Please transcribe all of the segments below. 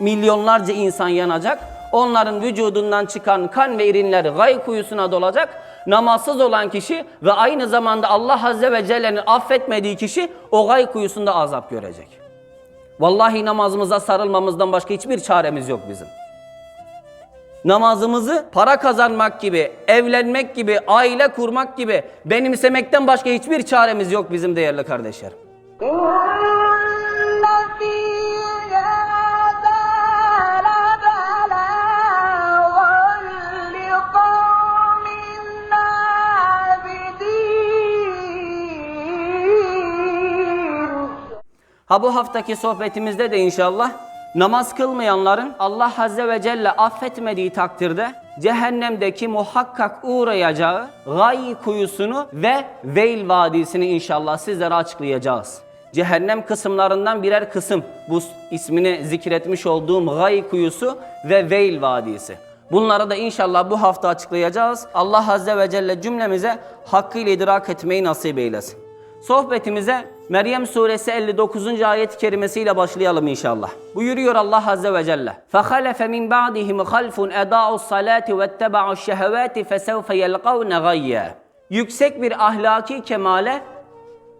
Milyonlarca insan yanacak. Onların vücudundan çıkan kan ve irinler gay kuyusuna dolacak. Namazsız olan kişi ve aynı zamanda Allah Azze ve Celle'nin affetmediği kişi o gay kuyusunda azap görecek. Vallahi namazımıza sarılmamızdan başka hiçbir çaremiz yok bizim. Namazımızı para kazanmak gibi, evlenmek gibi, aile kurmak gibi benimsemekten başka hiçbir çaremiz yok bizim değerli kardeşlerim. Ha bu haftaki sohbetimizde de inşallah namaz kılmayanların Allah Azze ve Celle affetmediği takdirde cehennemdeki muhakkak uğrayacağı gay kuyusunu ve Veil Vadisi'ni inşallah sizlere açıklayacağız. Cehennem kısımlarından birer kısım bu ismini zikretmiş olduğum gay kuyusu ve Veil Vadisi. Bunları da inşallah bu hafta açıklayacağız. Allah Azze ve Celle cümlemize hakkıyla idrak etmeyi nasip eylesin. Sohbetimize Meryem suresi 59. ayet-i kerimesiyle başlayalım inşallah. Buyuruyor Allah azze ve celle. فَخَلَفَ مِنْ بَعْدِهِمْ خَلْفٌ اَدَاءُ الصَّلَاةِ وَاتَّبَعُوا الشَّهَوَاتِ فَسَوْفَ يَلْقَوْنَ غَيَّا Yüksek bir ahlaki kemale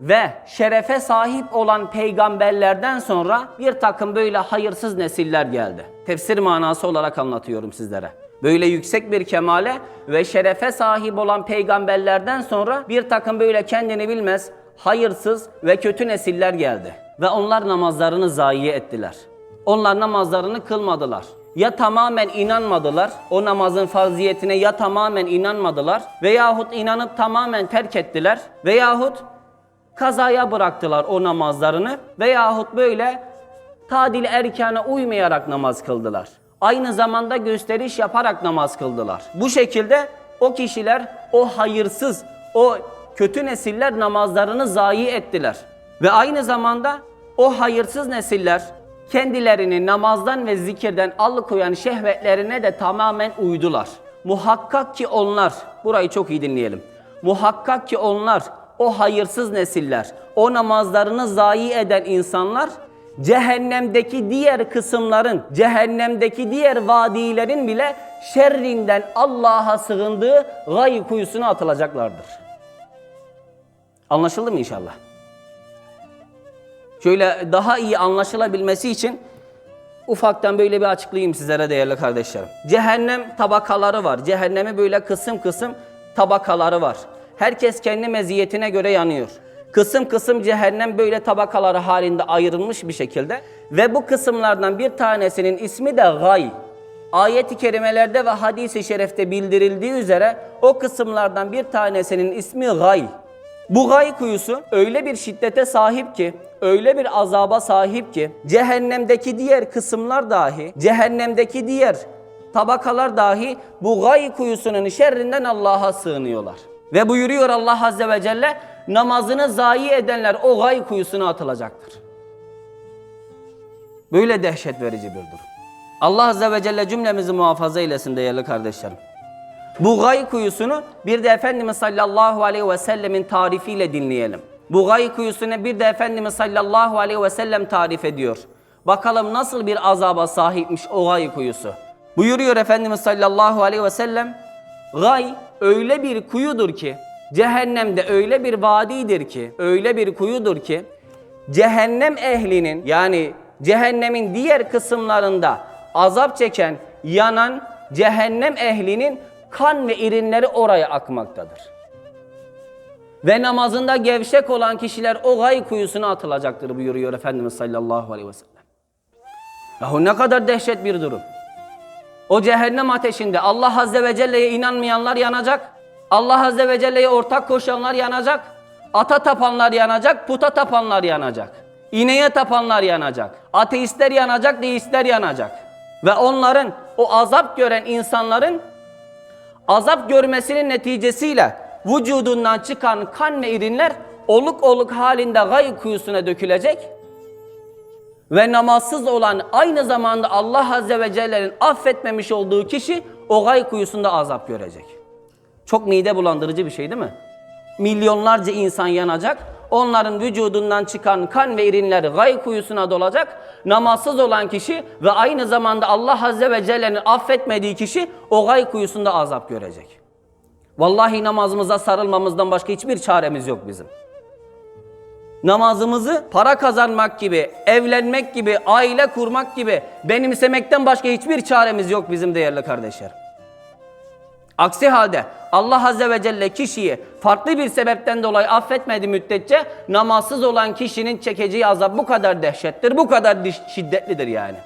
ve şerefe sahip olan peygamberlerden sonra bir takım böyle hayırsız nesiller geldi. Tefsir manası olarak anlatıyorum sizlere. Böyle yüksek bir kemale ve şerefe sahip olan peygamberlerden sonra bir takım böyle kendini bilmez, hayırsız ve kötü nesiller geldi. Ve onlar namazlarını zayi ettiler. Onlar namazlarını kılmadılar. Ya tamamen inanmadılar, o namazın farziyetine ya tamamen inanmadılar veyahut inanıp tamamen terk ettiler veyahut kazaya bıraktılar o namazlarını veyahut böyle tadil erkana uymayarak namaz kıldılar. Aynı zamanda gösteriş yaparak namaz kıldılar. Bu şekilde o kişiler, o hayırsız, o kötü nesiller namazlarını zayi ettiler. Ve aynı zamanda o hayırsız nesiller kendilerini namazdan ve zikirden alıkoyan şehvetlerine de tamamen uydular. Muhakkak ki onlar, burayı çok iyi dinleyelim. Muhakkak ki onlar o hayırsız nesiller, o namazlarını zayi eden insanlar cehennemdeki diğer kısımların, cehennemdeki diğer vadilerin bile şerrinden Allah'a sığındığı gay kuyusuna atılacaklardır. Anlaşıldı mı inşallah? Şöyle daha iyi anlaşılabilmesi için ufaktan böyle bir açıklayayım sizlere değerli kardeşlerim. Cehennem tabakaları var. Cehennemi böyle kısım kısım tabakaları var. Herkes kendi meziyetine göre yanıyor. Kısım kısım cehennem böyle tabakaları halinde ayrılmış bir şekilde ve bu kısımlardan bir tanesinin ismi de gay. Ayet-i kerimelerde ve hadis-i şerifte bildirildiği üzere o kısımlardan bir tanesinin ismi gay. Bu gay kuyusu öyle bir şiddete sahip ki, öyle bir azaba sahip ki cehennemdeki diğer kısımlar dahi, cehennemdeki diğer tabakalar dahi bu gay kuyusunun şerrinden Allah'a sığınıyorlar. Ve buyuruyor Allah Azze ve Celle, namazını zayi edenler o gay kuyusuna atılacaktır. Böyle dehşet verici bir durum. Allah Azze ve Celle cümlemizi muhafaza eylesin değerli kardeşlerim. Bu gay kuyusunu bir de Efendimiz sallallahu aleyhi ve sellemin tarifiyle dinleyelim. Bu gay kuyusunu bir de Efendimiz sallallahu aleyhi ve sellem tarif ediyor. Bakalım nasıl bir azaba sahipmiş o gay kuyusu. Buyuruyor Efendimiz sallallahu aleyhi ve sellem, gay öyle bir kuyudur ki, cehennemde öyle bir vadidir ki, öyle bir kuyudur ki, cehennem ehlinin yani cehennemin diğer kısımlarında azap çeken, yanan cehennem ehlinin kan ve irinleri oraya akmaktadır. Ve namazında gevşek olan kişiler o gay kuyusuna atılacaktır buyuruyor Efendimiz sallallahu aleyhi ve sellem. Yahu ne kadar dehşet bir durum. O cehennem ateşinde Allah Azze ve Celle'ye inanmayanlar yanacak. Allah Azze ve Celle'ye ortak koşanlar yanacak. Ata tapanlar yanacak, puta tapanlar yanacak. İneğe tapanlar yanacak. Ateistler yanacak, deistler yanacak. Ve onların, o azap gören insanların azap görmesinin neticesiyle vücudundan çıkan kan ve irinler oluk oluk halinde gay kuyusuna dökülecek ve namazsız olan aynı zamanda Allah Azze ve Celle'nin affetmemiş olduğu kişi o gay kuyusunda azap görecek. Çok mide bulandırıcı bir şey değil mi? Milyonlarca insan yanacak. Onların vücudundan çıkan kan ve irinler gay kuyusuna dolacak. Namazsız olan kişi ve aynı zamanda Allah Azze ve Celle'nin affetmediği kişi o gay kuyusunda azap görecek. Vallahi namazımıza sarılmamızdan başka hiçbir çaremiz yok bizim. Namazımızı para kazanmak gibi, evlenmek gibi, aile kurmak gibi benimsemekten başka hiçbir çaremiz yok bizim değerli kardeşlerim. Aksi halde Allah Azze ve Celle kişiyi farklı bir sebepten dolayı affetmediği müddetçe namazsız olan kişinin çekeceği azap bu kadar dehşettir, bu kadar şiddetlidir yani.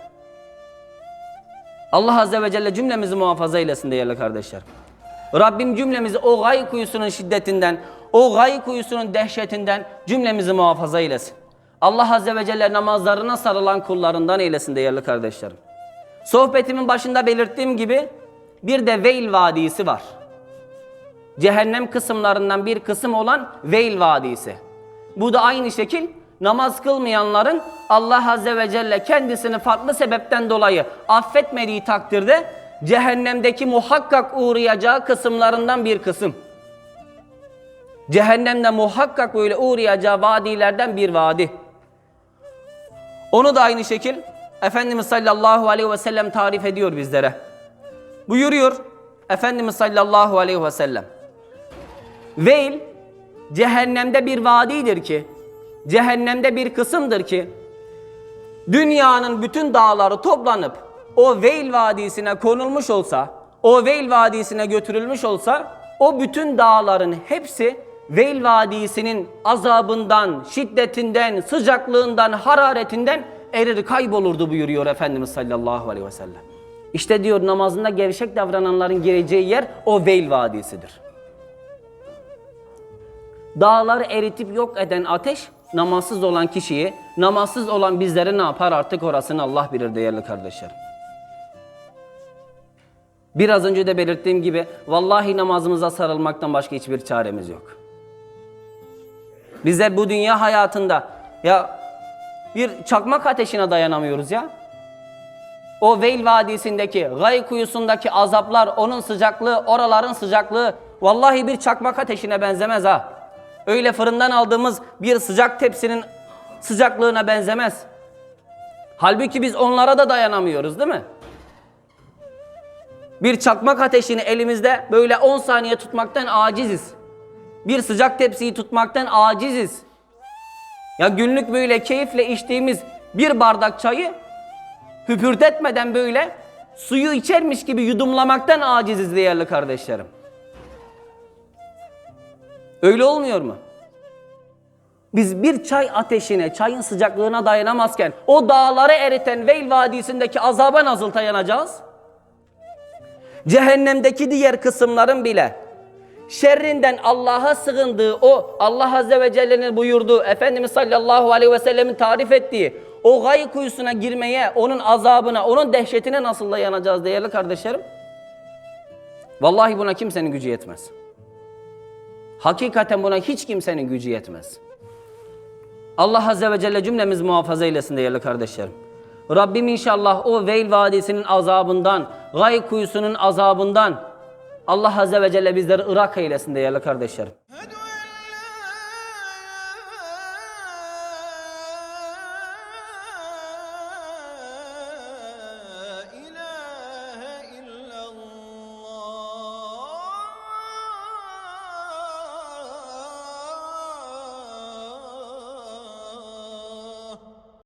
Allah Azze ve Celle cümlemizi muhafaza eylesin değerli kardeşler. Rabbim cümlemizi o gay kuyusunun şiddetinden, o gay kuyusunun dehşetinden cümlemizi muhafaza eylesin. Allah Azze ve Celle namazlarına sarılan kullarından eylesin değerli kardeşlerim. Sohbetimin başında belirttiğim gibi bir de Veil Vadisi var. Cehennem kısımlarından bir kısım olan Veil Vadisi. Bu da aynı şekil namaz kılmayanların Allah Azze ve Celle kendisini farklı sebepten dolayı affetmediği takdirde cehennemdeki muhakkak uğrayacağı kısımlarından bir kısım. Cehennemde muhakkak böyle uğrayacağı vadilerden bir vadi. Onu da aynı şekil Efendimiz sallallahu aleyhi ve sellem tarif ediyor bizlere. Buyuruyor Efendimiz sallallahu aleyhi ve sellem. Veil cehennemde bir vadidir ki, cehennemde bir kısımdır ki, dünyanın bütün dağları toplanıp o Veil Vadisi'ne konulmuş olsa, o Veil Vadisi'ne götürülmüş olsa, o bütün dağların hepsi Veil Vadisi'nin azabından, şiddetinden, sıcaklığından, hararetinden erir kaybolurdu buyuruyor Efendimiz sallallahu aleyhi ve sellem. İşte diyor namazında gevşek davrananların gireceği yer o Veil Vadisi'dir. Dağları eritip yok eden ateş namazsız olan kişiyi, namazsız olan bizleri ne yapar artık orasını Allah bilir değerli kardeşlerim. Biraz önce de belirttiğim gibi vallahi namazımıza sarılmaktan başka hiçbir çaremiz yok. Bizler bu dünya hayatında ya bir çakmak ateşine dayanamıyoruz ya. O Veil Vadisi'ndeki, Gay kuyusundaki azaplar, onun sıcaklığı, oraların sıcaklığı vallahi bir çakmak ateşine benzemez ha. Öyle fırından aldığımız bir sıcak tepsinin sıcaklığına benzemez. Halbuki biz onlara da dayanamıyoruz değil mi? Bir çakmak ateşini elimizde böyle 10 saniye tutmaktan aciziz. Bir sıcak tepsiyi tutmaktan aciziz. Ya günlük böyle keyifle içtiğimiz bir bardak çayı hüpürtetmeden böyle suyu içermiş gibi yudumlamaktan aciziz değerli kardeşlerim. Öyle olmuyor mu? Biz bir çay ateşine, çayın sıcaklığına dayanamazken o dağları eriten Veil Vadisi'ndeki azaba nasıl dayanacağız? Cehennemdeki diğer kısımların bile şerrinden Allah'a sığındığı o Allah Azze ve Celle'nin buyurduğu Efendimiz sallallahu aleyhi ve sellemin tarif ettiği o gay kuyusuna girmeye, onun azabına, onun dehşetine nasıl dayanacağız değerli kardeşlerim? Vallahi buna kimsenin gücü yetmez. Hakikaten buna hiç kimsenin gücü yetmez. Allah Azze ve Celle cümlemiz muhafaza eylesin değerli kardeşlerim. Rabbim inşallah o Veil Vadisi'nin azabından, Gay Kuyusu'nun azabından Allah Azze ve Celle bizleri Irak eylesin değerli kardeşlerim.